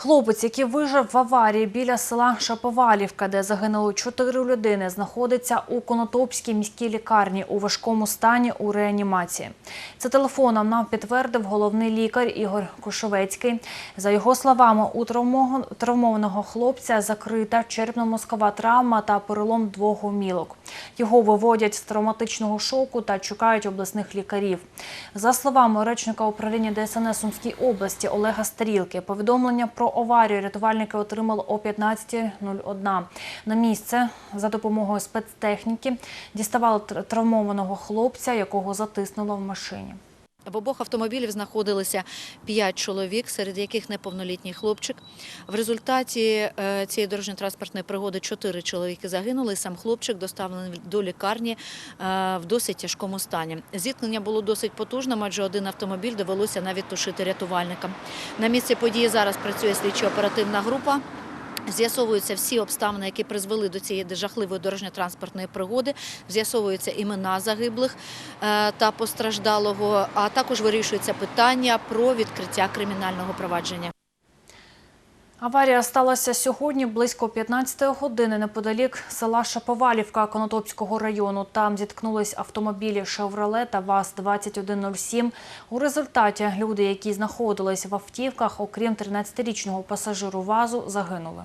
Хлопець, який вижив в аварії біля села Шаповалівка, де загинули чотири людини, знаходиться у Конотопській міській лікарні у важкому стані у реанімації. Це телефоном нам підтвердив головний лікар Ігор Кошовецький. За його словами, у травмованого хлопця закрита черепно-мозкова травма та перелом двох гомілок. Його виводять з травматичного шоку та чекають обласних лікарів. За словами речника управління ДСНС Сумській області Олега Стрілки, повідомлення про аварію рятувальники отримали о 15.01. На місце за допомогою спецтехніки діставали травмованого хлопця, якого затиснуло в машині. В обох автомобілів знаходилися п'ять чоловік, серед яких неповнолітній хлопчик. В результаті е, цієї дорожньо-транспортної пригоди чотири чоловіки загинули. Сам хлопчик доставлений до лікарні е, в досить тяжкому стані. Зіткнення було досить потужним, адже один автомобіль довелося навіть тушити рятувальникам. На місці події зараз працює слідчо-оперативна група. З'ясовуються всі обставини, які призвели до цієї жахливої дорожньо-транспортної пригоди. З'ясовуються імена загиблих е, та постраждалого, а також вирішується питання про відкриття кримінального провадження. Аварія сталася сьогодні близько 15 години неподалік села Шаповалівка Конотопського району. Там зіткнулись автомобілі «Шевроле» та ВАЗ-2107. У результаті люди, які знаходились в автівках, окрім 13-річного пасажиру ВАЗу, загинули.